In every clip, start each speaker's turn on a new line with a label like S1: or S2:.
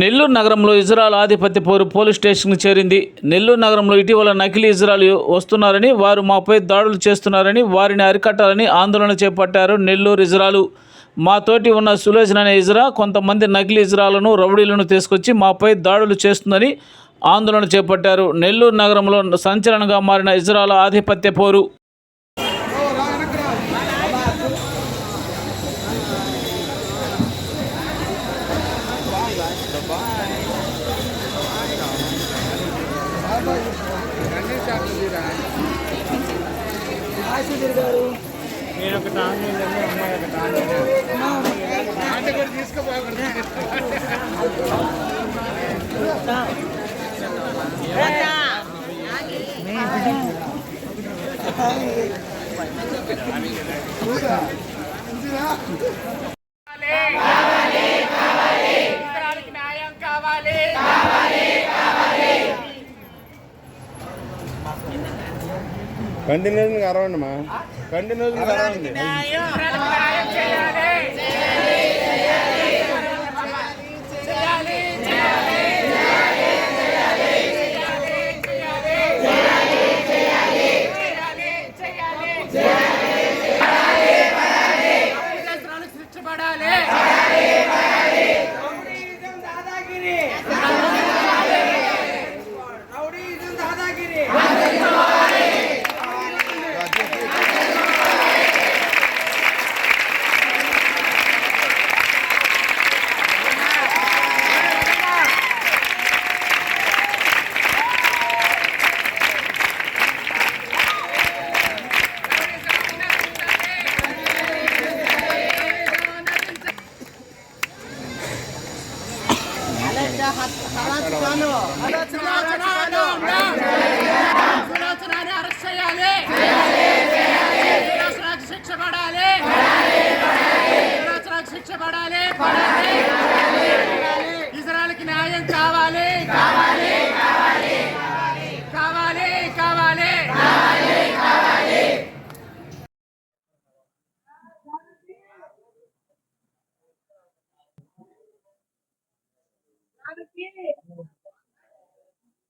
S1: నెల్లూరు నగరంలో ఇజ్రాయల్ ఆధిపత్య పోరు పోలీస్ స్టేషన్కు చేరింది. నెల్లూరు నగరంలో ఇటీవల నకిలీ ఇజ్రాయల్ వస్తున్నారని వారు మాపై దాడులు చేస్తున్నారని వారిని అరికట్టాలని ఆందోళన చేపట్టారు నెల్లూరు ఇజ్రాలు మా తోటి ఉన్న సులోచన అనే ఇజ్రా కొంతమంది నకిలీ ఇజ్రాలను రౌడీలను తీసుకొచ్చి మాపై దాడులు చేస్తుందని ఆందోళన చేపట్టారు. నెల్లూరు నగరంలో సంచలనంగా మారిన ఇజ్రాయల్ ఆధిపత్య పోరు
S2: నేను ఒక టాంగ్ అమ్మాయి ఒక టాంగ్ కంటిన్యూస్ అరవండి మా. కంటిన్యూస్ అరవండి.
S3: అరెస్ట్ చేయాలి శిక్ష పడాలి శిక్ష పడాలి ఇజ్రాయల్కి న్యాయం కావాలి.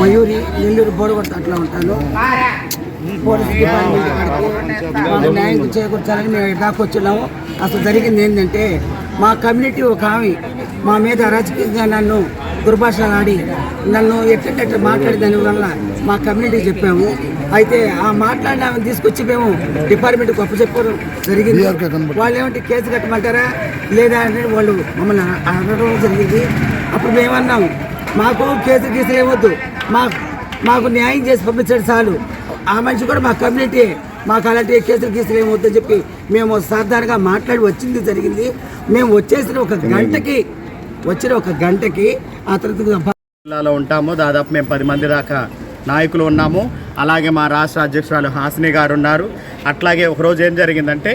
S4: మయూరి నెల్లూరు బోడగొట్ట అట్లా ఉంటాను పోలీస్ డిపార్ట్మెంట్ న్యాయం చేకూర్చాలని మేము దాకా వచ్చినాము అసలు జరిగింది ఏంటంటే మా కమ్యూనిటీ ఒక ఆమె మా మీద రాజకీయంగా నన్ను దుర్భాషలు ఆడి నన్ను ఎట్ట మాట్లాడే దాని వల్ల మా కమ్యూనిటీ చెప్పాము. అయితే ఆ మాట్లాడిన ఆమెను తీసుకొచ్చి మేము డిపార్ట్మెంట్ గొప్ప చెప్పడం జరిగింది వాళ్ళు ఏమంటే కేసు కట్టమంటారా? లేదా? అంటే వాళ్ళు మమ్మల్ని అడగడం జరిగింది. అప్పుడు మేమన్నాము మాకు కేసు గీసులు ఏమొద్దు. మా మాకు న్యాయం చేసి పంపించండి చాలు. ఆ మనిషి కూడా మా కమ్యూనిటీ మాకు అలాంటి కేసులు గీసులు ఏమొద్దని చెప్పి మేము సాధారణంగా మాట్లాడి వచ్చింది జరిగింది. మేము వచ్చేసిన ఒక గంటకి వచ్చిన ఒక గంటకి ఆ తర్వాత
S5: జిల్లాలో ఉంటాము. దాదాపు మేము పది మంది దాకా నాయకులు ఉన్నాము. అలాగే మా రాష్ట్ర అధ్యక్షురాలు హాసిని గారు ఉన్నారు. అట్లాగే ఒకరోజు ఏం జరిగిందంటే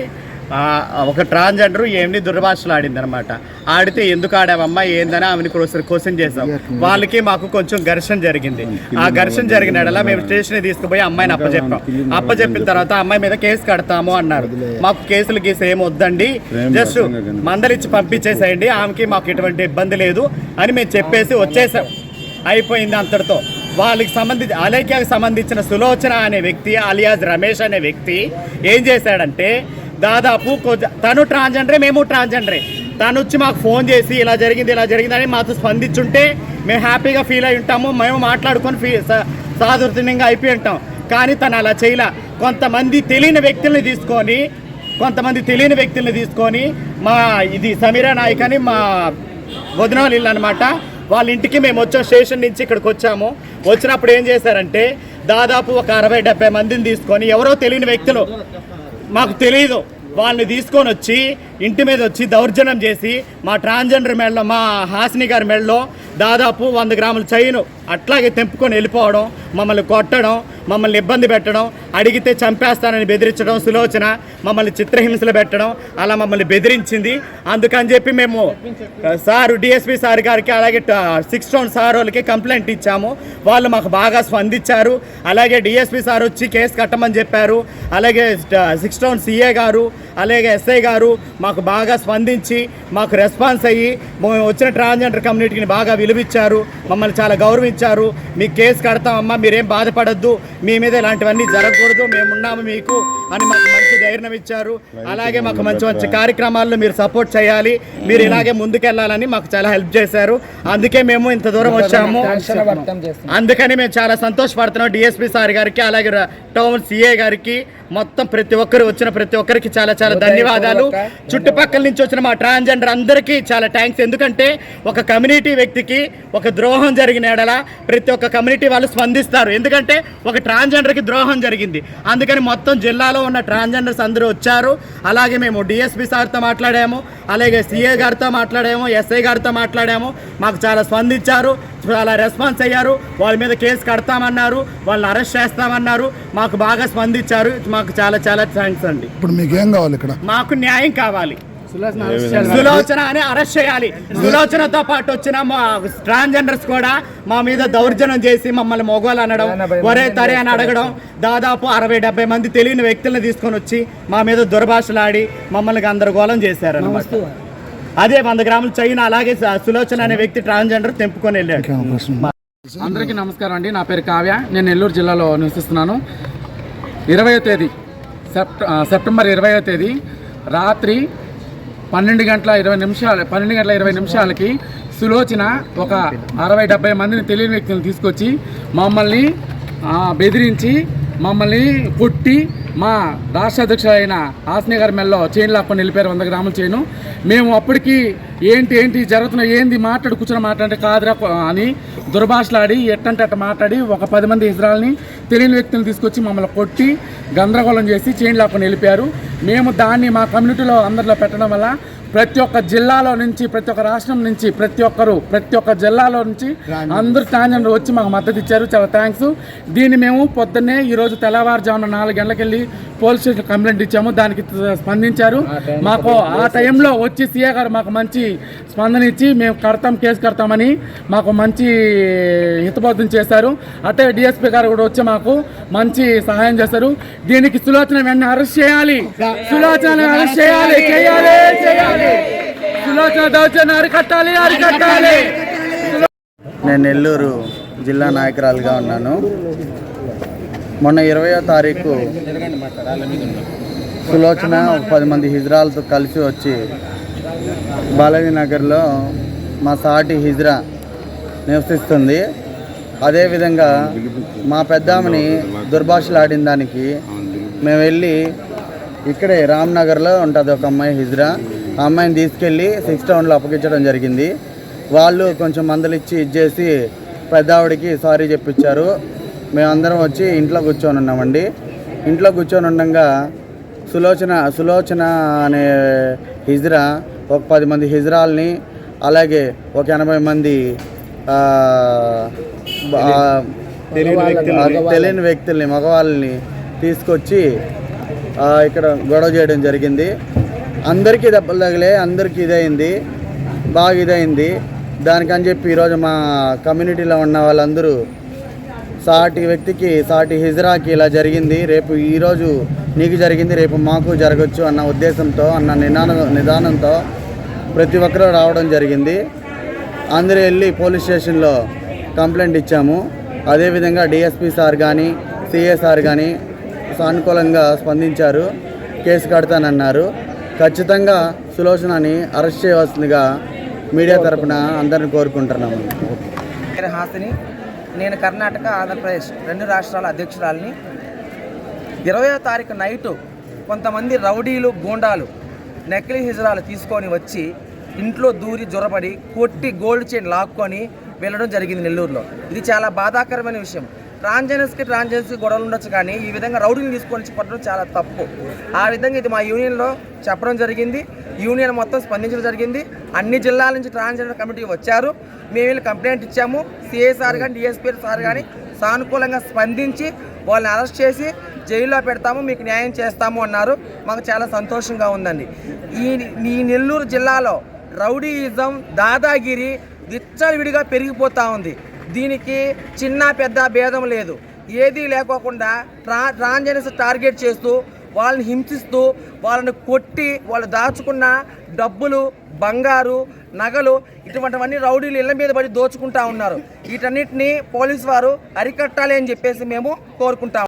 S5: ఒక ట్రాన్స్జెండర్ ఏమిని దుర్భాషలు ఆడింది అనమాట ఆడితే ఎందుకు ఆడావమ్మా ఏందని ఆమెను క్వశ్చన్ చేసాం వాళ్ళకి మాకు కొంచెం ఘర్షణ జరిగింది. ఆ ఘర్షణ జరిగిన ఎడల మేము స్టేషన్ తీసుకుపోయి అమ్మాయిని అప్పచెప్పాం. అప్పచెప్పిన తర్వాత అమ్మాయి మీద కేసు కడతాము అన్నారు. మాకు కేసులు గీసు ఏమి వద్దండి. జస్ట్ మందలిచ్చి పంపించేసేయండి. ఆమెకి మాకు ఎటువంటి ఇబ్బంది లేదు అని మేము చెప్పేసి వచ్చేసాం. అయిపోయింది అంతటితో. వాళ్ళకి సంబంధించి అలేఖ్యకు సంబంధించిన సులోచన అనే వ్యక్తి అలియాజ్ రమేష్ అనే వ్యక్తి ఏం చేశాడంటే దాదాపు తను ట్రాన్స్జెండరే మేము ట్రాన్స్జెండరే. తను వచ్చి మాకు ఫోన్ చేసి ఇలా జరిగింది ఇలా జరిగిందని మాతో స్పందించుంటే మేము హ్యాపీగా ఫీల్ అయి ఉంటాము మేము మాట్లాడుకొని ఫీ స- అయిపోయి ఉంటాం. కానీ తను అలా చేయలే. కొంతమంది తెలియని వ్యక్తుల్ని తీసుకొని కొంతమంది తెలియని వ్యక్తుల్ని తీసుకొని మా ఇది సమీరా నాయక్ అని మా వదిన ఇల్లు అనమాట వాళ్ళ ఇంటికి మేము వచ్చాం స్టేషన్ నుంచి ఇక్కడికి వచ్చాము. వచ్చినప్పుడు ఏం చేశారంటే దాదాపు ఒక అరవై డెబ్బై మందిని తీసుకొని ఎవరో తెలియని వ్యక్తులు మాకు తెలియదు వాళ్ళని తీసుకొని వచ్చి ఇంటి మీద వచ్చి దౌర్జన్యం చేసి మా ట్రాన్స్జెండర్ మెడలో మా హాసిని గారి మెడలో దాదాపు వంద గ్రాముల చైను అట్లాగే తెంపుకొని వెళ్ళిపోవడం మమ్మల్ని కొట్టడం మమ్మల్ని ఇబ్బంది పెట్టడం అడిగితే చంపేస్తానని బెదిరించడం సులోచన మమ్మల్ని చిత్రహింసలు పెట్టడం అలా మమ్మల్ని బెదిరించింది. అందుకని చెప్పి మేము సార్ డిఎస్పి సార్ గారికి అలాగే సిక్స్ టౌన్ సార్ వాళ్ళకి కంప్లైంట్ ఇచ్చాము. వాళ్ళు మాకు బాగా స్పందించారు. అలాగే డిఎస్పి సార్ వచ్చి కేసు కట్టమని చెప్పారు. అలాగే సిక్స్ టౌన్ సిఏ గారు అలాగే ఎస్ఐ గారు మాకు బాగా స్పందించి మాకు రెస్పాన్స్ అయ్యి మేము వచ్చిన ట్రాన్స్జెండర్ కమ్యూనిటీని బాగా విలువిచ్చారు మమ్మల్ని చాలా గౌరవించారు. మీకు కేసు కడతామమ్మా మీరేం బాధపడద్దు మీ మీద ఇలాంటివన్నీ జరగకూడదు మేము ఉన్నాము మీకు అని మాకు మంచి ధైర్యం ఇచ్చారు. అలాగే మాకు మంచి మంచి కార్యక్రమాల్లో మీరు సపోర్ట్ చేయాలి మీరు ఇలాగే ముందుకెళ్ళాలని మాకు చాలా హెల్ప్ చేశారు. అందుకే మేము ఇంత దూరం వచ్చాము. అందుకని మేము చాలా సంతోషపడుతున్నాం. డిఎస్పి సార్ గారికి అలాగే టౌన్ సిఏ గారికి మొత్తం ప్రతి ఒక్కరు వచ్చిన ప్రతి ఒక్కరికి చాలా చాలా ధన్యవాదాలు. చుట్టుపక్కల నుంచి వచ్చిన మా ట్రాన్స్జెండర్ అందరికీ చాలా థ్యాంక్స్. ఎందుకంటే ఒక కమ్యూనిటీ వ్యక్తికి ఒక ద్రోహం జరిగిన ఎడల ప్రతి ఒక్క కమ్యూనిటీ వాళ్ళు స్పందిస్తారు. ఎందుకంటే ఒక ట్రాన్స్జెండర్కి ద్రోహం జరిగింది. అందుకని మొత్తం జిల్లాలో ఉన్న ట్రాన్స్జెండర్స్ అందరూ వచ్చారు. అలాగే మేము డిఎస్పి సార్తో మాట్లాడాము. అలాగే సిఏ గారితో మాట్లాడాము. ఎస్ఐ గారితో మాట్లాడాము. మాకు చాలా స్పందించారు. చాలా రెస్పాన్స్ అయ్యారు. వాళ్ళ మీద కేసు కడతామన్నారు. వాళ్ళని అరెస్ట్ చేస్తామన్నారు. మాకు బాగా స్పందించారు. మాకు చాలా చాలా థ్యాంక్స్ అండి.
S6: ఇప్పుడు మీకేం కావాలి ఇక్కడ?
S5: మాకు న్యాయం కావాలి. సులోచన అని అరెస్ట్ చేయాలి. సులోచనతో పాటు వచ్చిన మా ట్రాన్స్జెండర్స్ కూడా మా మీద దౌర్జన్యం చేసి మమ్మల్ని మొగోలు అనడం ఒరే తరే అని అడగడం దాదాపు అరవై డెబ్బై మంది తెలియని వ్యక్తులను తీసుకొని వచ్చి మా మీద దుర్భాషలాడి మమ్మల్ని గందరగోళం చేశారు అన్నమాట అదే వంద గ్రాముల చైనా అలాగే సులోచన అనే వ్యక్తి ట్రాన్స్జెండర్ తెంపుకొని వెళ్ళాడు.
S7: అందరికీ నమస్కారం అండి. నా పేరు కావ్య. నేను నెల్లూరు జిల్లాలో నివసిస్తున్నాను. ఇరవయో తేదీ సెప్టెంబర్ ఇరవయో తేదీ రాత్రి పన్నెండు గంటల ఇరవై నిమిషాలు పన్నెండు గంటల ఇరవై నిమిషాలకి సులోచన ఒక అరవై డెబ్బై మందిని తెలియని వ్యక్తులను తీసుకొచ్చి మమ్మల్ని ఆ, బెదిరించి మమ్మల్ని కొట్టి మా రాష్ట్ర అధ్యక్షుడైన అయిన గారి మెల్లో చైన్ లాక్కొని వెళ్ళిపోయారు వంద గ్రాముల చైను. మేము అప్పటికి ఏంటి ఏంటి జరుగుతున్న ఏంది మాట్లాడు కూర్చొని మాట్లాడే కాదురా అని దుర్భాషలాడి ఎట్టంటే అట్ట మాట్లాడి ఒక పది మంది ఇజ్రాయల్ని తెలియని వ్యక్తులను తీసుకొచ్చి మమ్మల్ని కొట్టి గందరగోళం చేసి చైన్ లాక్కొని వెళ్ళిపోయారు మేము దాన్ని మా కమ్యూనిటీలో అందరిలో పెట్టడం వల్ల ప్రతి ఒక్క జిల్లాలో నుంచి ప్రతి ఒక్క రాష్ట్రం నుంచి ప్రతి ఒక్కరు ప్రతి ఒక్క జిల్లాలో నుంచి అందరూ ట్రాన్స్జెండర్ వచ్చి మాకు మద్దతు ఇచ్చారు. చాలా థ్యాంక్స్ దీన్ని మేము పొద్దున్నే ఈరోజు తెల్లవారుజామున నాలుగు గంటలకు వెళ్ళి పోలీస్ స్టేషన్ కంప్లైంట్ ఇచ్చాము. దానికి స్పందించారు. మాకు ఆ టైంలో వచ్చి సీఏ గారు మాకు మంచి స్పందన ఇచ్చి మేము కడతాం కేసు కడతామని మాకు మంచి హితబోధం చేశారు. అటే డిఎస్పీ గారు కూడా వచ్చి మాకు మంచి సహాయం చేశారు. దీనికి సులోచన వెంటనే అరెస్ట్ చేయాలి. సులోచన అరెస్ట్ చేయాలి. చేయాలి. చేయాలి. దౌర్జన్యం అరికట్టాలి అరికట్టాలి
S8: నేను నెల్లూరు జిల్లా నాయకురాలుగా ఉన్నాను. మొన్న ఇరవయో తారీఖు సులోచన ఒక పది మంది హిజ్రాలతో కలిసి వచ్చి బాలాజీ నగర్లో మా సాటి హిజ్రా నివసిస్తుంది. అదేవిధంగా మా పెద్దామని దుర్భాషలాడిన దానికి మేము వెళ్ళి ఇక్కడే రామ్నగర్లో ఉంటుంది ఒక అమ్మాయి హిజ్రా. అమ్మాయిని తీసుకెళ్ళి సిక్స్ టౌన్లో అప్పగించడం జరిగింది. వాళ్ళు కొంచెం మందలిచ్చి ఇచ్చేసి పెద్దావిడికి సారీ చెప్పించారు. మేమందరం వచ్చి ఇంట్లో కూర్చొని ఉన్నామండి. ఇంట్లో కూర్చొని ఉండగా సులోచన సులోచన అనే హిజ్రా ఒక పది మంది హిజ్రాల్ని అలాగే ఒక ఎనభై మంది తెలియని వ్యక్తుల్ని. మగవాళ్ళని తీసుకొచ్చి ఇక్కడ గొడవ చేయడం జరిగింది. అందరికీ దెబ్బలు తగిలే అందరికీ ఇదైంది బాగా ఇదైంది. దానికని చెప్పి ఈరోజు మా కమ్యూనిటీలో ఉన్న వాళ్ళందరూ సాటి వ్యక్తికి సాటి హిజ్రాకి ఇలా జరిగింది. రేపు ఈరోజు నీకు జరిగింది రేపు మాకు జరగచ్చు అన్న ఉద్దేశంతో అన్న నినాన నిదానంతో ప్రతి ఒక్కరూ రావడం జరిగింది. అందరూ వెళ్ళి పోలీస్ స్టేషన్లో కంప్లైంట్ ఇచ్చాము. అదేవిధంగా డిఎస్పీ సార్ కానీ సిఏ సార్ కానీ సానుకూలంగా స్పందించారు. కేసు కడతానన్నారు. ఖచ్చితంగా సులోచనని అరెస్ట్ చేయవలసిందిగా మీడియా తరపున అందరిని కోరుకుంటున్నాము.
S9: హాసిని నేను కర్ణాటక ఆంధ్రప్రదేశ్ రెండు రాష్ట్రాల అధ్యక్షురాలని. ఇరవయో తారీఖు నైటు కొంతమంది రౌడీలు గూండాలు నకిలీ హిజరాలు తీసుకొని వచ్చి ఇంట్లో దూరి జొరబడి కొట్టి గోల్డ్ చైన్ లాక్కొని వెళ్ళడం జరిగింది నెల్లూరులో. ఇది చాలా బాధాకరమైన విషయం. ట్రాన్స్జెండర్స్కి ట్రాన్స్జెండర్స్కి గొడవలు ఉండొచ్చు కానీ ఈ విధంగా రౌడీని తీసుకొని వచ్చి చాలా తప్పు. ఆ విధంగా ఇది మా యూనియన్లో చెప్పడం జరిగింది. యూనియన్ మొత్తం స్పందించడం జరిగింది. అన్ని జిల్లాల నుంచి ట్రాన్స్జెండర్ కమిటీ వచ్చారు. మేము వెళ్ళి కంప్లైంట్ ఇచ్చాము. సిఐ సార్ కానీ డిఎస్పీ సార్ కానీ సానుకూలంగా స్పందించి వాళ్ళని అరెస్ట్ చేసి జైల్లో పెడతాము మీకు న్యాయం చేస్తాము అన్నారు. మాకు చాలా సంతోషంగా ఉందండి. ఈ ఈ నెల్లూరు జిల్లాలో రౌడీయిజం దాదాగిరి విచ్చలవిడిగా పెరిగిపోతూ ఉంది. దీనికి చిన్న పెద్ద భేదం లేదు. ఏదీ లేకోకుండా ట్రా ట్రాన్జెన్స్ టార్గెట్ చేస్తూ వాళ్ళని హింసిస్తూ వాళ్ళని కొట్టి వాళ్ళు దాచుకున్న డబ్బులు బంగారు నగలు ఇటువంటివన్నీ రౌడీలు ఇళ్ళ మీద పడి దోచుకుంటా ఉన్నారు. వీటన్నిటిని పోలీసు వారు అరికట్టాలి అని చెప్పేసి మేము కోరుకుంటాము